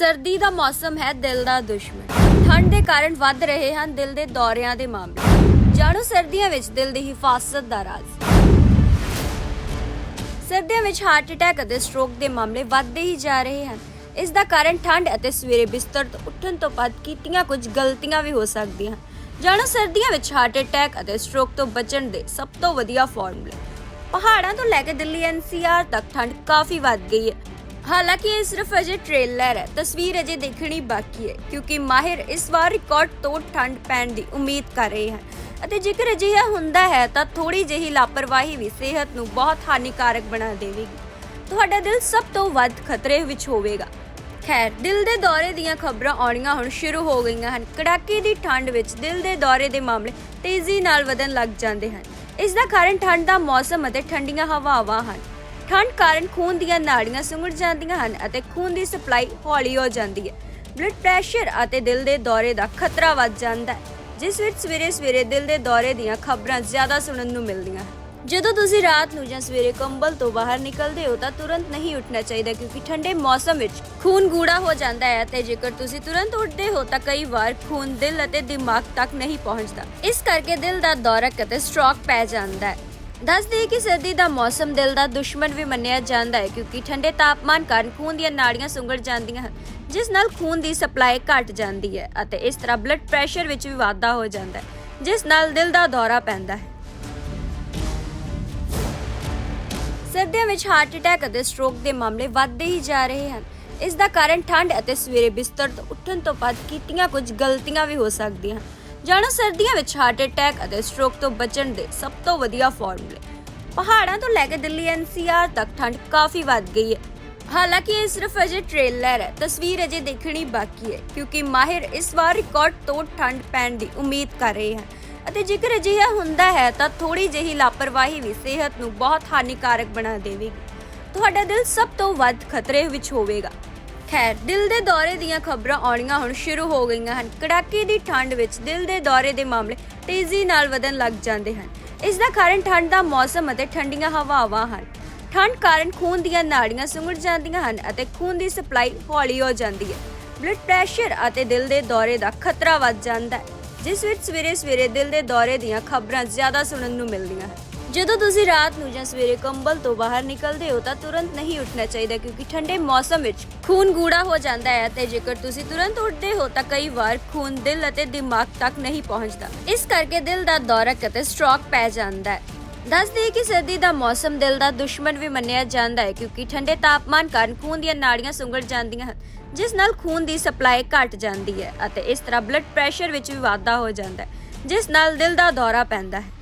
ਸਰਦੀ ਦਾ ਮੌਸਮ ਹੈ ਦਿਲ ਦਾ ਦੁਸ਼ਮਣ। ਠੰਡ ਦੇ ਕਾਰਨ ਵੱਧ ਰਹੇ ਹਨ ਦਿਲ ਦੇ ਦੌਰਿਆਂ ਦੇ ਮਾਮਲੇ। ਜਾਣੋ ਸਰਦੀਆਂ ਵਿੱਚ ਦਿਲ ਦੀ ਹਿਫਾਜ਼ਤ ਦਾ ਰਾਜ਼। ਸਰਦੀਆਂ ਵਿੱਚ ਹਾਰਟ ਅਟੈਕ ਅਤੇ ਸਟ੍ਰੋਕ ਦੇ ਮਾਮਲੇ ਵੱਧਦੇ ਹੀ ਜਾ ਰਹੇ ਹਨ। ਇਸ ਦਾ ਕਾਰਨ ਠੰਡ ਅਤੇ ਸਵੇਰੇ ਬਿਸਤਰ ਤੋਂ ਉੱਠਣ ਤੋਂ ਬਾਅਦ ਕੀਤੀਆਂ ਕੁਝ ਗਲਤੀਆਂ ਵੀ ਹੋ ਸਕਦੀਆਂ ਹਨ। ਜਾਣੋ ਸਰਦੀਆਂ ਵਿੱਚ ਹਾਰਟ ਅਟੈਕ ਅਤੇ ਸਟ੍ਰੋਕ ਤੋਂ ਬਚਣ ਦੇ ਸਭ ਤੋਂ ਵਧੀਆ ਫਾਰਮੂਲੇ ਪਹਾੜਾਂ ਤੋਂ ਲੈ ਕੇ ਦਿੱਲੀ ਐਨਸੀਆਰ ਤੱਕ ਠੰਡ ਕਾਫੀ ਵੱਧ ਗਈ ਹੈ। ਹਾਲਾਂਕਿ ਇਹ ਸਿਰਫ ਅਜੇ ਟ੍ਰੇਲਰ ਹੈ, ਤਸਵੀਰ ਅਜੇ ਦੇਖਣੀ ਬਾਕੀ ਹੈ, ਕਿਉਂਕਿ ਮਾਹਿਰ ਇਸ ਵਾਰ ਰਿਕਾਰਡ ਤੋੜ ਠੰਡ ਪੈਣ ਦੀ ਉਮੀਦ ਕਰ ਰਹੇ ਹਨ। ਅਤੇ ਜੇਕਰ ਅਜਿਹਾ ਹੁੰਦਾ ਹੈ, ਤਾਂ ਥੋੜੀ ਜਿਹੀ ਲਾਪਰਵਾਹੀ ਵੀ ਸਿਹਤ ਨੂੰ ਬਹੁਤ ਹਾਨੀਕਾਰਕ ਬਣਾ ਦੇਵੇਗੀ। ਤੁਹਾਡਾ ਦਿਲ ਸਭ ਤੋਂ ਵੱਧ ਖਤਰੇ ਵਿੱਚ ਹੋਵੇਗਾ। ਖੈਰ, ਦਿਲ ਦੇ ਦੌਰੇ ਦੀਆਂ ਖਬਰਾਂ ਆਉਣੀਆਂ ਹੁਣ ਸ਼ੁਰੂ ਹੋ ਗਈਆਂ ਹਨ। ਕੜਾਕੇ ਦੀ ਠੰਡ ਵਿੱਚ ਦਿਲ ਦੇ ਦੌਰੇ ਦੇ ਮਾਮਲੇ ਤੇਜ਼ੀ ਨਾਲ ਵਧਣ ਲੱਗ ਜਾਂਦੇ ਹਨ। ਇਸ ਦਾ ਕਾਰਨ ਠੰਡ ਦਾ ਮੌਸਮ ਅਤੇ ਠੰਡੀਆਂ ਹਵਾਵਾਂ ਹਨ। ਠੰਡ ਕਾਰਨ ਖੂਨ ਦੀਆਂ ਨਾੜੀਆਂ ਸੁੰਗੜ ਜਾਂਦੀਆਂ ਹਨ ਅਤੇ ਖੂਨ ਦੀ ਸਪਲਾਈ ਹੌਲੀ ਹੋ ਜਾਂਦੀ ਹੈ। ਬਲੱਡ ਪ੍ਰੈਸ਼ਰ ਅਤੇ ਦਿਲ ਦੇ ਦੌਰੇ ਦਾ ਖਤਰਾ ਵੱਧ ਜਾਂਦਾ ਹੈ, ਜਿਸ ਵਿੱਚ ਸਵੇਰੇ ਸਵੇਰੇ ਦਿਲ ਦੇ ਦੌਰੇ ਦੀਆਂ ਖਬਰਾਂ ਜ਼ਿਆਦਾ ਸੁਣਨ ਨੂੰ ਮਿਲਦੀਆਂ ਜਦੋਂ ਤੁਸੀਂ ਰਾਤ ਨੂੰ ਜਾਂ ਸਵੇਰੇ ਕੰਬਲ ਤੋਂ ਬਾਹਰ ਨਿਕਲਦੇ ਹੋ ਤਾਂ ਤੁਰੰਤ ਨਹੀਂ ਉੱਠਣਾ ਚਾਹੀਦਾ ਕਿਉਂਕਿ ਠੰਡੇ ਮੌਸਮ ਵਿੱਚ ਖੂਨ ਗੂੜਾ ਹੋ ਜਾਂਦਾ ਹੈ ਤੇ ਜੇਕਰ ਤੁਸੀਂ ਤੁਰੰਤ ਉੱਠਦੇ ਹੋ ਤਾਂ ਕਈ ਵਾਰ ਖੂਨ ਦਿਲ ਅਤੇ ਦਿਮਾਗ ਤੱਕ ਨਹੀਂ ਪਹੁੰਚਦਾ। ਇਸ ਕਰਕੇ ਦਿਲ ਦਾ ਦੌਰਾ ਅਤੇ ਸਟ੍ਰੋਕ ਪੈ ਜਾਂਦਾ ਹੈ। ਦੱਸ ਦਈਏ ਕਿ ਸਰਦੀ ਦਾ ਮੌਸਮ ਦਿਲ ਦਾ ਦੁਸ਼ਮਣ ਵੀ ਮੰਨਿਆ ਜਾਂਦਾ ਹੈ ਕਿਉਂਕਿ ਠੰਡੇ ਤਾਪਮਾਨ ਕਾਰਨ ਖੂਨ ਦੀਆਂ ਨਾੜੀਆਂ ਸੁੰਗੜ ਜਾਂਦੀਆਂ ਹਨ, ਜਿਸ ਨਾਲ ਖੂਨ ਦੀ ਸਪਲਾਈ ਘਟ ਜਾਂਦੀ ਹੈ ਅਤੇ ਇਸ ਤਰ੍ਹਾਂ ਬਲੱਡ ਪ੍ਰੈਸ਼ਰ ਵਿੱਚ ਵੀ ਵਾਧਾ ਹੋ ਜਾਂਦਾ ਹੈ, ਜਿਸ ਨਾਲ ਦਿਲ ਦਾ ਦੌਰਾ ਪੈਂਦਾ ਹੈ। ਸਰਦੀਆਂ ਵਿੱਚ ਹਾਰਟ ਅਟੈਕ ਅਤੇ ਸਟ੍ਰੋਕ ਦੇ ਮਾਮਲੇ ਵੱਧਦੇ ਹੀ ਜਾ ਰਹੇ ਹਨ। ਇਸ ਦਾ ਕਾਰਨ ਠੰਡ ਅਤੇ ਸਵੇਰੇ ਬਿਸਤਰ ਤੋਂ ਉੱਠਣ ਤੋਂ ਬਾਅਦ ਕੀਤੀਆਂ ਕੁਝ ਗਲਤੀਆਂ ਵੀ ਹੋ ਸਕਦੀਆਂ ਹਨ। ਜਾਣੋ, ਸਰਦੀਆਂ ਵਿੱਚ ਹਾਰਟ ਅਟੈਕ ਅਤੇ ਸਟ੍ਰੋਕ ਤੋਂ ਬਚਣ ਦੇ ਸਭ ਤੋਂ ਵਧੀਆ ਫਾਰਮੂਲੇ ਪਹਾੜਾਂ ਤੋਂ ਲੈ ਕੇ ਦਿੱਲੀ ਐਨਸੀਆਰ ਤੱਕ ਠੰਡ ਕਾਫੀ ਵੱਧ ਗਈ ਹੈ। ਹਾਲਾਂਕਿ ਇਹ ਸਿਰਫ ਅਜੇ ਟ੍ਰੇਲਰ ਹੈ, ਤਸਵੀਰ ਅਜੇ ਦੇਖਣੀ ਬਾਕੀ ਹੈ, ਕਿਉਂਕਿ ਮਾਹਿਰ ਇਸ ਵਾਰ ਰਿਕਾਰਡ ਤੋੜ ਠੰਡ ਪੈਣ ਦੀ ਉਮੀਦ ਕਰ ਰਹੇ ਹਨ। ਅਤੇ ਜੇਕਰ ਅਜਿਹਾ ਹੁੰਦਾ ਹੈ, ਤਾਂ ਥੋੜੀ ਜਿਹੀ ਲਾਪਰਵਾਹੀ ਵੀ ਸਿਹਤ ਨੂੰ ਬਹੁਤ ਹਾਨੀਕਾਰਕ ਬਣਾ ਦੇਵੇਗੀ। ਤੁਹਾਡਾ ਦਿਲ ਸਭ ਤੋਂ ਵੱਧ ਖਤਰੇ ਵਿੱਚ ਹੋਵੇਗਾ। ਖੈਰ, ਦਿਲ ਦੇ ਦੌਰੇ ਦੀਆਂ ਖਬਰਾਂ ਆਉਣੀਆਂ ਹੁਣ ਸ਼ੁਰੂ ਹੋ ਗਈਆਂ ਹਨ। ਕੜਾਕੇ ਦੀ ਠੰਡ ਵਿੱਚ ਦਿਲ ਦੇ ਦੌਰੇ ਦੇ ਮਾਮਲੇ ਤੇਜ਼ੀ ਨਾਲ ਵਧਣ ਲੱਗ ਜਾਂਦੇ ਹਨ। ਇਸ ਦਾ ਕਾਰਨ ਠੰਡ ਦਾ ਮੌਸਮ ਅਤੇ ਠੰਡੀਆਂ ਹਵਾਵਾਂ ਹਨ। ਠੰਡ ਕਾਰਨ ਖੂਨ ਦੀਆਂ ਨਾੜੀਆਂ ਸੁੰਗੜ ਜਾਂਦੀਆਂ ਹਨ ਅਤੇ ਖੂਨ ਦੀ ਸਪਲਾਈ ਹੌਲੀ ਹੋ ਜਾਂਦੀ ਹੈ। ਬਲੱਡ ਪ੍ਰੈਸ਼ਰ ਅਤੇ ਦਿਲ ਦੇ ਦੌਰੇ ਦਾ ਖਤਰਾ ਵੱਧ ਜਾਂਦਾ ਹੈ, ਜਿਸ ਵਿੱਚ ਸਵੇਰੇ ਸਵੇਰੇ ਦਿਲ ਦੇ ਦੌਰੇ ਦੀਆਂ ਖਬਰਾਂ ਜ਼ਿਆਦਾ ਸੁਣਨ ਨੂੰ ਮਿਲਦੀਆਂ ਹਨ। ਜਦੋਂ ਤੁਸੀਂ ਰਾਤ ਨੂੰ ਜਾਂ ਸਵੇਰੇ ਕੰਬਲ ਤੋਂ ਬਾਹਰ ਨਿਕਲਦੇ ਹੋ ਤਾਂ ਤੁਰੰਤ ਨਹੀਂ ਉੱਠਣਾ ਚਾਹੀਦਾ ਕਿਉਂਕਿ ਠੰਡੇ ਮੌਸਮ ਵਿੱਚ ਖੂਨ ਗੂੜਾ ਹੋ ਜਾਂਦਾ ਹੈ ਤੇ ਜੇਕਰ ਤੁਸੀਂ ਤੁਰੰਤ ਉੱਠਦੇ ਹੋ ਤਾਂ ਕਈ ਵਾਰ ਖੂਨ ਦਿਲ ਅਤੇ ਦਿਮਾਗ ਤੱਕ ਨਹੀਂ ਪਹੁੰਚਦਾ। ਇਸ ਕਰਕੇ ਦਿਲ ਦਾ ਦੌਰਾ ਅਤੇ ਸਟ੍ਰੋਕ ਪੈ ਜਾਂਦਾ ਹੈ। ਦੱਸ ਕਿ ਸਰਦੀ ਦਾ ਮੌਸਮ ਦਿਲ ਦਾ ਦੁਸ਼ਮਣ ਵੀ ਮੰਨਿਆ ਜਾਂਦਾ ਹੈ ਕਿਉਂਕਿ ਠੰਡੇ ਤਾਪਮਾਨ ਕਾਰਨ ਖੂਨ ਦੀਆਂ ਨਾੜੀਆਂ ਸੁੰਗੜ ਜਾਂਦੀਆਂ ਹਨ, ਜਿਸ ਨਾਲ ਖੂਨ ਦੀ ਸਪਲਾਈ ਘਟ ਜਾਂਦੀ ਹੈ ਅਤੇ ਇਸ ਤਰ੍ਹਾਂ ਬਲੱਡ ਪ੍ਰੈਸ਼ਰ ਵਿੱਚ ਵੀ ਵਾਧਾ ਹੋ ਜਾਂਦਾ ਹੈ, ਜਿਸ ਨਾਲ ਦਿਲ ਦਾ ਦੌਰਾ ਪੈਂਦਾ ਹੈ।